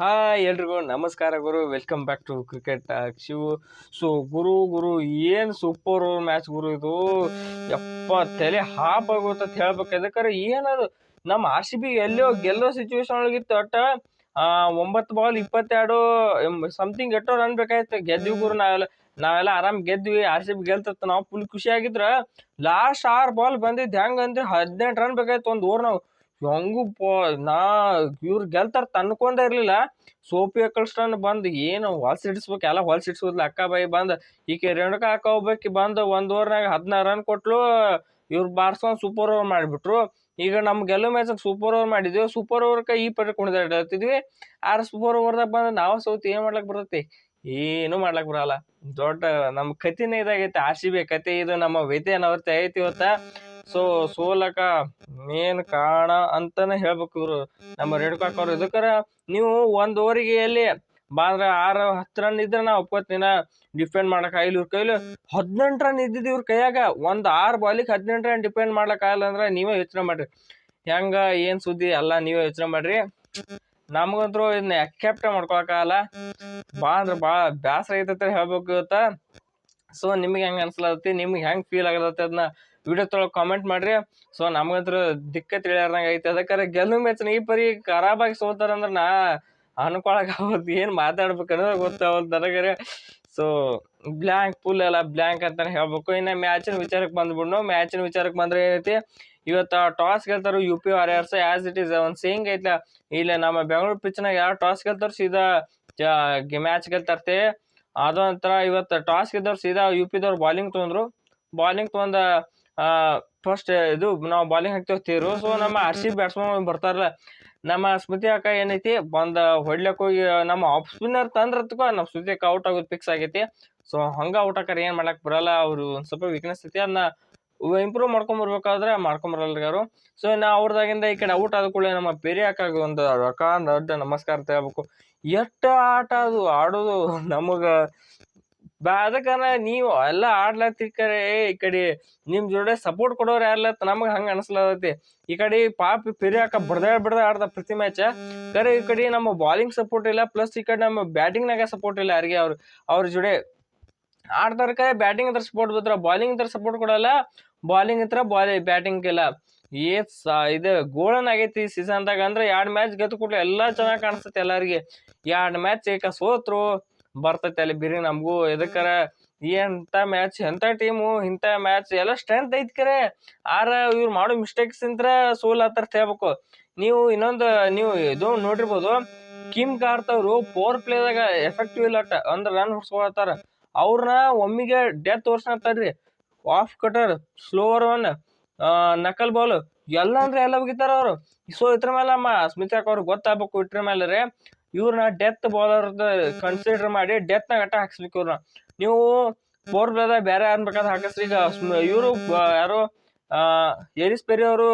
Hi ಎಲ್ರಿಗೂ, ನಮಸ್ಕಾರ ಗುರು. Welcome back to cricket Shivu so ಗುರು ಗುರು, ಏನು ಸೂಪರ್ ಮ್ಯಾಚ್ ಗುರು ಇದು? ಯಪ್ಪ, ತಲೆ ಹಾಪ್ ಆಗೋತ ಹೇಳ್ಬೇಕಾದ್ರೆ ಏನದು ನಮ್ಮ ಆರ್ ಸಿ ಬಿ ಎಲ್ಲೋ ಗೆಲ್ಲೋ ಸಿಚುವೇಶನ್ ಒಳಗಿತ್ತು, ಒಟ್ಟ ಒಂಬತ್ತು ಬಾಲ್ ಇಪ್ಪತ್ತೆರಡು ಸಮಥಿಂಗ್ ಎಟ್ಟೋ ರನ್ ಬೇಕಾಯ್ತು. ಗೆದ್ವಿ ಗುರು, ನಾವೆಲ್ಲ ನಾವೆಲ್ಲ ಆರಾಮ್ ಗೆದ್ವಿ ಆರ್ ಸಿ ಬಿ ಗೆಲ್ತತ್ತ, ನಾವು ಫುಲ್ ಖುಷಿಯಾಗಿದ್ರ. ಲಾಸ್ಟ್ ಆರು ಬಾಲ್ ಬಂದಿದ್ದು ಹೆಂಗ್ ಅಂದ್ರೆ ಹದಿನೆಂಟು ರನ್ ಬೇಕಾಯ್ತು, ಒಂದು ಓವರ್ ನಾವು. ಹೆಂಗು ಪೋ, ನಾ ಇವ್ರು ಗೆಲ್ತಾರೆ ತನ್ಕೊಂಡ ಇರಲಿಲ್ಲ. ಸೋಫಿಯಾ ಕಳ್ಸ್ಟನ್ ಬಂದ್ ಏನು ಹೊಲ್ಸ್ ಇಡಿಸ್ಬೇಕು ಎಲ್ಲ ಹೊಲ್ಸ್ ಇಡ್ಸೋದ್ಲ ಅಕ್ಕ ಬಾಯಿ ಬಂದ್, ಈಕೆ ರೇಣುಕಾ ಅಕ್ಕ ಬಂದ್ ಒಂದ್ ಓವರ್ನಾಗ ಹದಿನಾರು ರನ್ ಕೊಟ್ಲು, ಇವ್ರು ಬಾರ್ಸ್ಕೊಂಡು ಸೂಪರ್ ಓವರ್ ಮಾಡಿಬಿಟ್ರು. ಈಗ ನಮ್ಮ ಗೆಲ್ಲೋ ಮ್ಯಾಚ್ ಸೂಪರ್ ಓವರ್ ಮಾಡಿದ್ವಿ ಸೂಪರ್ ಓವರ್ಕ ಈ ಪಟ್ಟ ಕುಣಿದಾಡ್ತಿದ್ವಿ ಆರ್ ಸೂಪರ್ ಓವರ್ದಾಗ ಬಂದ್ ನಾವು ಸೌತ್ ಏನು ಮಾಡ್ಲಕ್ಕೆ ಬರುತ್ತೆ? ಏನು ಮಾಡ್ಲಕ್ ಬರಲ್ಲ. ದೊಡ್ಡ ನಮ್ಮ ಕತಿನೇ ಇದಾಗೈತೆ, ಆರ್ ಸಿ ಕತೆ ಇದು, ನಮ್ಮ ವ್ಯತೆ ಅನ್ನವರ್ತಿ ಐತಿ ಇವತ್ತ? ಸೊ ಸೋಲಕ ಮೇನ್ ಕಾರಣ ಅಂತಾನೆ ಹೇಳ್ಬೇಕು ಇವರು. ನಮ್ಮ ರೇಣುಕಾಕ್ ಅವ್ರು. ಇದಕ್ಕರ ನೀವು ಒಂದ್ ಓವರಿಗೆ ಎಲ್ಲಿ ಬಾಂದ್ರ ಆರು, ಹತ್ತು ರನ್ ಇದ್ರೆ ನಾ ಒಪ್ಪತ್ತಿನ ಡಿಫೆಂಡ್ ಮಾಡಕ್ ಆಗಿಲ್ಲ. ಇವ್ರ ಕೈಲಿ ಹದಿನೆಂಟು ರನ್ ಇದ್ದಿದ್ದು ಇವ್ರ ಕೈಯಾಗ ಒಂದ್ ಆರು ಬಾಲಿಗೆ ಹದಿನೆಂಟು ರನ್ ಡಿಪೆಂಡ್ ಮಾಡ್ಲಕ್ ಆಗಲ್ಲ ಅಂದ್ರೆ ನೀವೇ ಯೋಚನೆ ಮಾಡ್ರಿ. ಹೆಂಗ, ಏನ್ ಸುದ್ದಿ, ಎಲ್ಲ ನೀವೇ ಯೋಚನೆ ಮಾಡ್ರಿ. ನಮಗಂತೂ ಇದನ್ನ ಅಕ್ಸೆಪ್ಟ್ ಮಾಡ್ಕೊಳಕ್ಕಾಗಲ್ಲ ಬಾ ಅಂದ್ರೆ ಬಾ ಬ್ಯಾಸರ ಐತಂತ ಹೇಳ್ಬೇಕು ಇವತ್ತ ಸೊ ನಿಮ್ಗೆ ಹೆಂಗೆ ಅನ್ಸ್ಲತ್ತಿ? ನಿಮ್ಗೆ ಹೆಂಗೆ ಫೀಲ್ ಆಗಲತ್ತೆ ಅದನ್ನ ವಿಡಿಯೋ ತೊಳಗೆ ಕಾಮೆಂಟ್ ಮಾಡ್ರಿ. ಸೊ ನಮ್ಗಂತ್ರ ದಿಕ್ಕ ತಿಳಿಯಾರ್ದಂಗೆ ಐತಿ ಅದಕ್ಕಾರೆ ಗೆಲ್ಲು ಮ್ಯಾಚ್ ಈ ಪರಿ ಖರಾಬಾಗಿ ಸೋತಾರಂದ್ರೆ ನಾ ಅನ್ಕೊಳಕ್ ಆಗೋದು ಏನು ಮಾತಾಡ್ಬೇಕು ಅನ್ನೋದು ಗೊತ್ತಾವಲ್ದು ನನಗರೆ. ಸೊ ಬ್ಲ್ಯಾಂಕ್ ಫುಲ್ ಎಲ್ಲ ಬ್ಲ್ಯಾಂಕ್ ಅಂತಾನೆ ಹೇಳ್ಬೇಕು. ಇನ್ನ ಮ್ಯಾಚಿನ ವಿಚಾರಕ್ಕೆ ಬಂದ್ಬಿಡ್ನು, ಮ್ಯಾಚಿನ ವಿಚಾರಕ್ಕೆ ಬಂದ್ರೆ ಏನೈತಿ? ಇವತ್ತು toss ಗೆಲ್ತಾರು U P Warriors as it is ಒಂದು ಸೇಂಗ್ ಐತ್ಲ, ಇಲ್ಲ ನಮ್ಮ ಬೆಂಗಳೂರು ಪಿಚ್ನಾಗ ಯಾರು ಟಾಸ್ ಗೆಲ್ತಾರ ಸೀದಾ ಮ್ಯಾಚ್ ಗೆಲ್ತಾರ್ತೆ. ಅದು ಒಂಥರ ಇವತ್ತು ಟಾಸ್ ಗೆದ್ದವ್ರು ಸೀದಾ ಯು ಪಿದವ್ರು ಬಾಲಿಂಗ್ ತೊಗೊಂಡ್ರು. ಬಾಲಿಂಗ್ ತೊಗೊಂಡ ಫಸ್ಟ್ ಇದು ನಾವು ಬಾಲಿಂಗ್ ಹಾಕ್ತೇವೆ ತೀರು. ಸೊ ನಮ್ಮ ಆರ್ ಸಿ ಬ್ಯಾಟ್ಸ್ಮನ್ ಬರ್ತಾರಲ್ಲ, ನಮ್ಮ ಸ್ಮೃತಿ ಅಕ್ಕ ಏನೈತಿ, ಬಂದ ಹೊಡ್ಲಕ್ಕೆ ಹೋಗಿ, ನಮ್ಮ ಆಫ್ ಸ್ಪಿನ್ನರ್ ತಂದ್ರ ತಗೋ ನಮ್ಮ ಸ್ಮೃತಿ ಅಕ್ಕ ಔಟ್ ಆಗೋದು ಫಿಕ್ಸ್ ಆಗೈತಿ. ಸೊ ಹಂಗೆ ಔಟ್ ಆಕರೆ ಏನು ಮಾಡಕ್ಕೆ ಬರಲ್ಲ, ಅವರು ಒಂದು ಸ್ವಲ್ಪ ವೀಕ್ನೆಸ್ ಐತಿ ಅದನ್ನ ಇಂಪ್ರೂವ್ ಮಾಡ್ಕೊಂಬರ್ಬೇಕಾದ್ರೆ ಬರಲ್ಲ ಯಾರು. ಸೊ ನಾ ಅವ್ರದಾಗಿಂದ ಈ ಕಡೆ ಔಟ್ ಆದ ಕೂಡಲೇ ನಮ್ಮ ಪೆರಿ ಅಕ್ಕಾಗ ಒಂದು ರೊಕ್ಕ ದೊಡ್ಡ ನಮಸ್ಕಾರ ಅಂತ ಎಷ್ಟ ಆಟ ಅದು ಆಡೋದು ನಮಗೆ. ಬಾ, ಅದಕ್ಕನ ನೀವು ಎಲ್ಲ ಆಡ್ಲತ್ತಿಕರೆ ಈ ಕಡೆ ನಿಮ್ಮ ಜೋಡೆ ಸಪೋರ್ಟ್ ಕೊಡೋರು ಯಾರ್ಲತ್ತ ನಮಗೆ ಹಂಗ ಅನಿಸ್ಲತ್ತೈತಿ ಈ ಕಡೆ ಪಾಪ ಪಿರಿಯಾಕ ಬಡ್ದ ಬಿಡ್ದೆ ಆಡ್ದ ಪ್ರತಿ ಮ್ಯಾಚ್ ಕರೆ ಈ ಕಡೆ ನಮ್ಮ ಬಾಲಿಂಗ್ ಸಪೋರ್ಟ್ ಇಲ್ಲ ಪ್ಲಸ್ ಈ ಕಡೆ ನಮ್ಮ ಬ್ಯಾಟಿಂಗ್ ನಾಗ ಸಪೋರ್ಟ್ ಇಲ್ಲ ಯಾರಿಗೆ ಅವ್ರು. ಅವ್ರ ಜೋಡೆ ಆಡ್ತಾರ ಕರೆ ಬ್ಯಾಟಿಂಗ್ ಅಂದ್ರೆ ಸಪೋರ್ಟ್ ಬಿದ್ರ ಬಾಲಿಂಗ್ ಅಂದ್ರೆ ಸಪೋರ್ಟ್ ಕೊಡಲ್ಲ. ಬಾಲಿಂಗ್ ಇತ್ರ ಬಾಲಿ ಬ್ಯಾಟಿಂಗ್ ಇಲ್ಲ ಏ ಇದು ಗೋಳನ್ ಆಗೈತಿ ಈ ಸೀಸನ್ದಾಗ ಅಂದ್ರೆ ಎರಡು ಮ್ಯಾಚ್ ಗೆದ್ದು ಕೂಡಲೇ ಎಲ್ಲ ಚೆನ್ನಾಗಿ ಕಾಣಿಸ್ತೈತಿ ಎಲ್ಲರಿಗೆ. ಎರಡು ಮ್ಯಾಚ್ ಏಕ ಸೋತ್ರು, ಬರ್ತೈತೆ ಅಲ್ಲಿ ಬಿರಿ ನಮಗೂ. ಎದಕ್ಕರ ಎಂಥ ಮ್ಯಾಚ್ ಎಂತ ಟೀಮು ಇಂತ ಮ್ಯಾಚ್ ಎಲ್ಲ ಸ್ಟ್ರೆಂತ್ ಐತಿ ಕರೆ. ಆರ ಇವ್ರು ಮಾಡೋ ಮಿಸ್ಟೇಕ್ಸ್ ಇಂತ್ರ ಸೋಲ್ ಆತರ ಹೇಳ್ಬೇಕು. ನೀವು ಇನ್ನೊಂದು, ನೀವು ಇದು ನೋಡಿರ್ಬೋದು ಕಿಮ್ ಕಾರ್ತವ್ರು ಪೋರ್ ಪ್ಲೇದಾಗ ಎಫೆಕ್ಟಿವ್ ಇಲ್ಲ ಅಂದ್ರೆ ರನ್ ಹೊಡ್ಸ್ಕೊಳತ್ತಾರ. ಅವ್ರನ್ನ ಒಮ್ಮಿಗೆ death ತೋರ್ಸ್ತಾರ್ರಿ off cutter slower one knuckle ball ಎಲ್ಲ ಅಂದ್ರೆ ಎಲ್ಲ ಹೋಗಿದ್ದಾರೆ ಅವರು. ಸೊ ಇದ್ರ ಮೇಲೆ ನಮ್ಮ ಸ್ಮಿತಾಕ್ ಅವ್ರು ಗೊತ್ತಾಗಬೇಕು? ಇಟ್ರ ಮೇಲೆ ರೀ ಇವ್ರನ್ನ ಡೆತ್ ಬಾಲರ್ ಕನ್ಸಿಡರ್ ಮಾಡಿ ಡೆತ್ ನಾಗ ಅಟ್ಟ ಹಾಕ್ಸ್ಬೇಕು ಇವ್ರನ್ನ ನೀವು ಫೋರ್ ಬ್ಲದ ಬೇರೆ ಬೇಕಾದ್ರೆ ಹಾಕಿಸ್ರಿ. ಈಗ ಇವರು ಯಾರು ಏರಿಸ್ ಪೆರಿ ಅವರು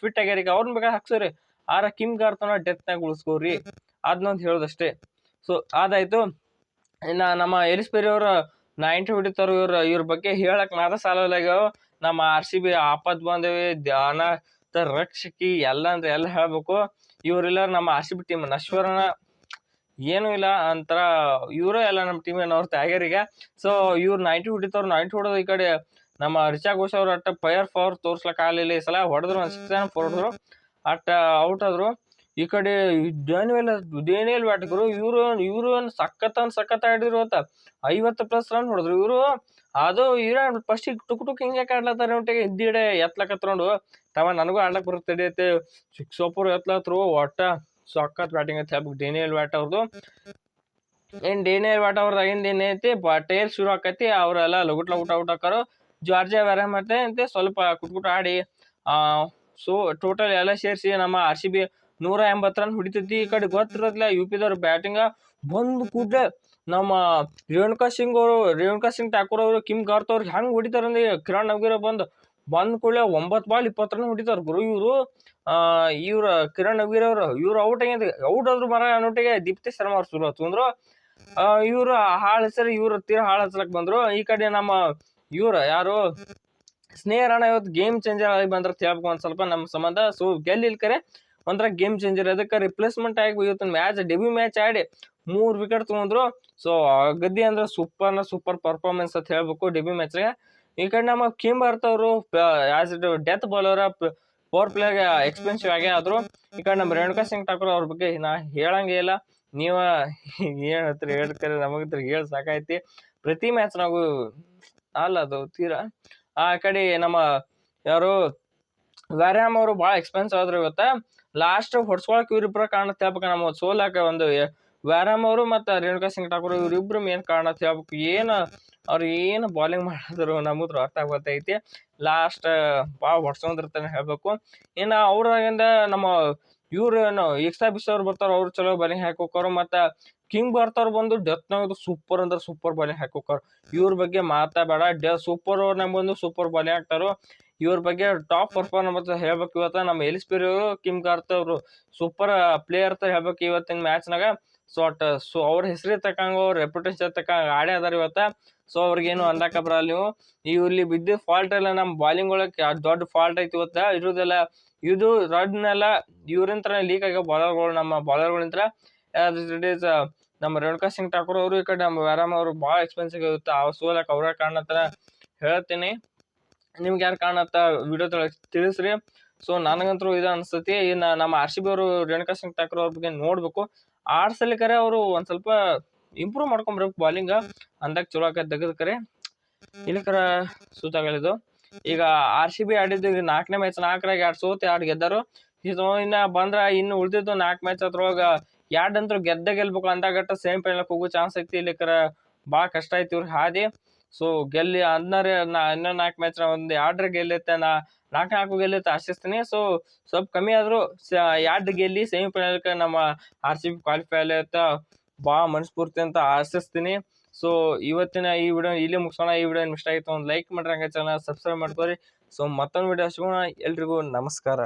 ಫಿಟ್ ಆಗ್ಯಾರ. ಈಗ ಅವ್ರನ್ನ ಬೇಕಾದ್ರೆ ಹಾಕ್ಸೋರಿ. ಆರ ಕಿಮ್ ಗಾರ್ತನ ಡೆತ್ ನಾಗ ಉಳಿಸ್ಕೋರಿ. ಅದನ್ನೊಂದು ಹೇಳೋದಷ್ಟೇ. ಸೊ ಅದಾಯ್ತು. ಇನ್ನ ನಮ್ಮ ಎರಿಸ್ ಪೆರಿ ಅವ್ರ ನೈಂಟಿ ಹೊಡಿತಾರ ಇವ್ರ ಇವ್ರ ಬಗ್ಗೆ ಹೇಳಕ್ ಮಾತ್ರ ಸಾಲಲ್ಲಾಗ್ಯಾವ ನಮ್ಮ ಆರ್ ಸಿ ಬಿ ಆಪತ್ ಬಂದೇವಿ, ಧ್ಯಾನ ರಕ್ಷಕಿ, ಎಲ್ಲ ಅಂದ್ರೆ ಎಲ್ಲ ಹೇಳ್ಬೇಕು. ಇವರೆಲ್ಲ ನಮ್ಮ ಆರ್ ಸಿ ಬಿ ಟೀಮ್ ನಶ್ವರನ ಏನು ಇಲ್ಲ ಅಂತರ, ಇವರು ಎಲ್ಲ ನಮ್ಮ ಟೀಮ್ ಆಗ್ಯಾರ ಈಗ. ಸೊ ಇವ್ರು ನೈಂಟಿ ಹೊಡಿತಾರ ನೈಂಟಿ ಹೊಡೋದು ಈ ಕಡೆ ನಮ್ಮ ರಿಚಾ ಘೋಷ್ ಅವ್ರ ಅಟ್ಟ ಫೈರ್ ಫೋರ್ ತೋರ್ಸ್ಲಕ್ ಆಗಲಿಲ್ಲ. ಈ ಸಲ ಹೊಡೆದ್ರು ಒಂದು ಸಿಕ್ಸ್ ಹೊಡೆದ್ರು ಅಟ್ಟ ಔಟ್ ಆದ್ರು. ಈ ಕಡೆ ಡೇನಿಯಲ್ ಡೇನಿಯಲ್ ಇವರು ಇವರು ಏನು ಸಖತ್ ಅನ್ ಸಖತ್ ಆಡಿದ್ರು ಅಂತ ಐವತ್ತು ಪ್ಲಸ್ ರನ್ ಹೊಡೆದ್ರು ಇವರು. ಅದು ಇವ್ರ ಫಸ್ಟ್ ಟುಕ್ ಟುಕ್ ಹಿಂಗೆ ಆಡ್ಲತ್ತಾರ ಒಟ್ಟಿಗೆ ಇದ್ದಿಡೆ ಎತ್ಲಕತ್ಕೊಂಡು ತವ ನನಗೂ ಆಡ್ಲಕ್ ಬರುತ್ತೆ ಐತೆ ಸಿಕ್ಸ್ ಓಪರ್ ಎತ್ಲತ್ರು, ಒಟ್ಟ ಸಖತ್ ಬ್ಯಾಟಿಂಗ್ ಐತೆ. ಹೇಳ್ಬೇಕು ಡೇನಿಯಲ್ ಬ್ಯಾಟ್ ಅವ್ರದ್ದು ಏನು ಡೇನಿಯಲ್ ಬ್ಯಾಟ್ ಅವ್ರದಾಗಿಂದ ಏನೈತಿ ಟೇಲ್ ಶುರು ಆಕೈತಿ. ಅವರೆಲ್ಲ ಲಗುಟ್ ಲಗುಟ ಔಟ್ ಹಾಕಾರು ಜಾರ್ಜಿಯಾ ಬೇರೆ ಮತ್ತೆ ಅಂತೆ. ಸ್ವಲ್ಪ ಕುಟ್ಕುಟ್ ಆಡಿ. ಸೊ ಟೋಟಲ್ ಎಲ್ಲ ಸೇರಿಸಿ ನಮ್ಮ ಆರ್ ಸಿ ಬಿ ನೂರ ಎಂಬತ್ತು ರನ್ ಹೊಡಿತೈತಿ ಈ ಕಡೆ ಗೊತ್ತಿರತ್ಲ ಯು ಪಿದವ್ರ ಬ್ಯಾಟಿಂಗ ಬಂದು ಕೂಡಲೇ ನಮ್ಮ ರೇಣುಕಾ ಸಿಂಗ್ ಅವರು, ರೇಣುಕಾ ಸಿಂಗ್ ಠಾಕೂರ್ ಅವರು, ಕಿಮ್ ಗಾರ್ತ್ ಅವ್ರಿಗೆ ಹೆಂಗ್ ಹೊಡಿತಾರಂದ್ರೆ ಕಿರಣ್ ನವಗಿರ ಬಂದು ಬಂದ ಕೂಡಲೇ ಒಂಬತ್ತು ಬಾಲ್ ಇಪ್ಪತ್ತು ರನ್ ಹೊಡಿತಾರೆ ಗುರು ಇವರು. ಇವ್ರ ಕಿರಣ್ ನವಗಿರ ಅವರು, ಇವ್ರು ಔಟ್ ಆಗ್ಯದ, ಔಟ್ ಆದ್ರು ಮರ ಅನ್ನೋಟಿಗೆ ದೀಪ್ತಿ ಶರ್ಮ ಅವ್ರು ಶುರು ಆತು ಆ ಹಾಳು ಹೆಸರು, ಇವ್ರು ತೀರ ಹಾಳು ಹಚ್ಲಕ್ ಬಂದ್ರು. ಈ ಕಡೆ ನಮ್ಮ ಇವ್ರ ಯಾರು? ಸ್ನೇಹ ಇವತ್ತು ಗೇಮ್ ಚೇಂಜರ್ ಆಗಿ ಬಂದ್ರ ಹೇಳ್ಬೇಕು ಒಂದ್ ಸ್ವಲ್ಪ ನಮ್ಮ ಸಂಬಂಧ. ಸೊ ಗೆಲ್ಲಿಲ್ ಕರೆ ಒಂಥರ ಗೇಮ್ ಚೇಂಜರ್ ಅದಕ್ಕೆ ರಿಪ್ಲೇಸ್ಮೆಂಟ್ ಆಗಿ ಇವತ್ತಿನ ಮ್ಯಾಚ್ ಡೆಬ್ಯೂ ಮ್ಯಾಚ್ ಆಡಿ ಮೂರು ವಿಕೆಟ್ ತೊಗೊಂಡ್ರು. ಸೊ ಗದ್ದಿ ಅಂದ್ರೆ ಸೂಪರ್ನ ಸೂಪರ್ ಪರ್ಫಾರ್ಮೆನ್ಸ್ ಅಂತ ಹೇಳ್ಬೇಕು ಡೆಬ್ಯೂ ಮ್ಯಾಚ್ಗೆ ಈ ಕಡೆ ನಮ್ಮ Kim ಬರ್ತವ್ರು as it death bowler power ಪ್ಲೇಗೆ expensive ಆಗೇ ಆದ್ರು. ಈ ಕಡೆ ನಮ್ಮ ರೇಣುಕಾ ಸಿಂಗ್ ಠಾಕೂರ್ ಅವ್ರ ಬಗ್ಗೆ ನಾ ಹೇಳಂಗೇ ಇಲ್ಲ. ನೀವು ಏನ್ ಹತ್ರ ಹೇಳ್ತಾರೆ ನಮಗತ್ರ ಹೇಳಿ ಸಾಕೈತಿ ಪ್ರತಿ ಮ್ಯಾಚ್ ನಾವು ಅಲ್ಲ ಅದು ತೀರಾ. ಆ ಕಡೆ ನಮ್ಮ ಯಾರು ವ್ಯಾಯಾಮ್ ಅವರು ಭಾಳ ಎಕ್ಸ್ಪೆನ್ಸ್ ಆದ್ರೆ ಇವತ್ತ. ಲಾಸ್ಟ್ ಹೊಡ್ಸ್ಕೊಳಕ್ ಇವ್ರಿಬ್ರ ಕಾರಣ ಹೇಳ್ಬೇಕು ನಮ್ಮ ಸೋಲಾಕ ಒಂದು ವ್ಯಾರ್ಯಾಮ್ ಅವರು ಮತ್ತು ರೇಣುಕಾ ಸಿಂಗ್ ಠಾಕೂರ್ ಇವ್ರಿಬ್ರು ಮೇನ್ ಕಾರಣ ಹೇಳ್ಬೇಕು. ಏನು ಅವ್ರು ಏನು ಬಾಲಿಂಗ್ ಮಾಡಿದ್ರು ನಮಗ್ರು ಅರ್ಥ ಗೊತ್ತೈತಿ ಲಾಸ್ಟ್ ಭಾಳ ಹೊಡ್ಸ್ಕೊಂಡಿರ್ತಾನೆ ಹೇಳ್ಬೇಕು. ಇನ್ನು ಅವ್ರಾಗಿಂದ ನಮ್ಮ ಇವ್ರು ಏನು ಎಕ್ಸ್ಟ್ರಾ ಬಿಸ್ ಅವ್ರು ಬರ್ತಾರ, ಅವ್ರು ಚಲೋ ಬಾಲಿಂಗ್ ಹಾಕೋಕರು ಮತ್ತು ಕಿಂಗ್ ಬರ್ತಾರ ಬಂದು ಡೆತ್ನಾಗ ಸೂಪರ್ ಅಂದ್ರೆ ಸೂಪರ್ ಬಾಲಿಂಗ್ ಹಾಕೋಕರು ಇವ್ರ ಬಗ್ಗೆ ಮಾತಾಡಬೇಡ. ಡೆ ಸೂಪರ್ ಓವರ್ ಬಂದು ಸೂಪರ್ ಬಾಲಿಂಗ್ ಹಾಕ್ತಾರೋ. ಇವ್ರ ಬಗ್ಗೆ ಟಾಪ್ ಪರ್ಫಾರ್ಮೆನ್ಸ್ ಹೇಳ್ಬೇಕು ಇವತ್ತು. ನಮ್ಮ ಎಲಿಸ್ಪಿರಿ ಕಿಮ್ ಕಾರ್ತ್ ಅವರು ಸೂಪರ್ ಪ್ಲೇಯರ್ ಅಂತ ಹೇಳ್ಬೇಕು ಇವತ್ತಿನ ಮ್ಯಾಚ್ನಾಗ ಸೊ ಅಟ್ ಸೊ ಅವ್ರ ಹೆಸರು ತಕ್ಕಂಗ, ಅವ್ರ ರೆಪ್ಯುಟೇಷನ್ ತಕ್ಕಂಗ ಆಡೇ ಅದಾರ ಇವತ್ತ. ಸೊ ಅವ್ರಿಗೇನು ಅಂದಾಕ ಬರಲ್ಲ ನೀವು. ಇಲ್ಲಿ ಬಿದ್ದ ಫಾಲ್ಟ್ ಎಲ್ಲ ನಮ್ಮ ಬಾಲಿಂಗ್ ಒಳಗೆ ದೊಡ್ಡ ಫಾಲ್ಟ್ ಐತಿ ಇವತ್ತ. ಇರೋದೆಲ್ಲ, ಇದು ರಡ್ನೆಲ್ಲ ಇವ್ರಿಂತ್ರ ಲೀಕ್ ಬಾಲರ್ ಬಾಲರ್ಗಳು ನಮ್ಮ ಬಾಲರ್ಗಳಿಂತ್ರ ಇಟ್ ಈಸ್ ನಮ್ಮ ರೇಣುಕಾ ಸಿಂಗ್ ಠಾಕೂರ್ ಅವರು ಈ ಕಡೆ ನಮ್ಮ ವ್ಯಾರಾಮ್ ಅವರು ಭಾಳ ಎಕ್ಸ್ಪೆನ್ಸಿವ್ ಇರುತ್ತೆ ಆ ಸೋಲಕ್ಕೆ ಅವರೇ ಕಾರಣ ಅಂತ ಹೇಳ್ತೀನಿ. ನಿಮ್ಗೆ ಯಾರು ಕಾಣತ್ತ ವಿಡಿಯೋ ತಿಳಿಸ್ರಿ. ಸೊ ನನಗಂತೂ ಇದು ಅನಿಸ್ತತಿ ಇನ್ನು ನಮ್ಮ ಆರ್ ಸಿ ಬಿ ಅವರು, ರೇಣುಕಾ ಸಿಂಗ್ ಠಾಕೂರ್ ಅವ್ರ ಬಗ್ಗೆ ನೋಡ್ಬೇಕು. ಆಡ್ಸಲಿಕರೆ ಅವರು ಒಂದು ಸ್ವಲ್ಪ ಇಂಪ್ರೂವ್ ಮಾಡ್ಕೊಂಬರ್ಬೇಕು ಬಾಲಿಂಗ ಅಂದಾಗ ಚಲೋ ಆಕೈತೆ ತೆಗೆದು ಕರೆ. ಸೂತಾಗಲಿದ್ದು ಈಗ ಆರ್ ಸಿ ಬಿ ಆಡಿದ್ದು ಈಗ ನಾಲ್ಕನೇ ಮ್ಯಾಚ್ ನಾಲ್ಕರಾಗ ಎರಡು ಸೋತು ಎರಡು ಗೆದ್ದರು. ಇದು ಇನ್ನು ಬಂದ್ರೆ ಇನ್ನು ಉಳಿದಿದ್ದು ನಾಲ್ಕು ಮ್ಯಾಚ್ ಅದ್ರೊಳಗೆ ಎರಡು ಗೆದ್ದ ಗೆಲ್ಬೇಕು ಅಂದಾಗಟ್ಟ ಸೇಮ್ ಫೈನಲ್ಗೆ ಹೋಗೋ ಚಾನ್ಸ್ ಐತಿ. ಇಲ್ಲಿಕರ ಭಾಳ ಕಷ್ಟ ಆಯ್ತು ಇವ್ರಿಗೆ ಹಾದಿ. ಸೊ ಗೆಲ್ಲಿ ಹದಿನಾರು ನಾ ಇನ್ನೂ ನಾಲ್ಕು ಮ್ಯಾಚ್ ಒಂದು ಎರಡು ಗೆಲ್ಲುತ್ತೆ ನಾ ನಾಲ್ಕು ನಾಲ್ಕು ಗೆಲ್ಲುತ್ತೆ ಆಶಿಸ್ತೀನಿ. ಸೊ ಸ್ವಲ್ಪ ಕಮ್ಮಿ ಆದರೂ ಎರಡು ಗೆಲ್ಲಿ ಸೆಮಿಫೈನಲ್ಗೆ ನಮ್ಮ ಆರ್ ಸಿ ಬಿ ಕ್ವಾಲಿಫೈ ಆಗುತ್ತೆ ಭಾಳ ಮನಸ್ಫೂರ್ತಿ ಅಂತ ಆಶಿಸ್ತೀನಿ. ಸೊ ಇವತ್ತಿನ ಈ ವಿಡಿಯೋ ಇಲ್ಲಿ ಮುಗಿಸೋಣ. ಈ ವಿಡಿಯೋ ಇಷ್ಟ ಆಗಿತ್ತು ಒಂದು ಲೈಕ್ ಮಾಡ್ರಿ ಹಂಗೆ ಚಾನಲ್ ಸಬ್ಸ್ಕ್ರೈಬ್ ಮಾಡ್ಕೊರಿ. ಸೊ ಮತ್ತೊಂದು ವಿಡಿಯೋ ಸಿಗೋಣ. ಎಲ್ರಿಗೂ ನಮಸ್ಕಾರ.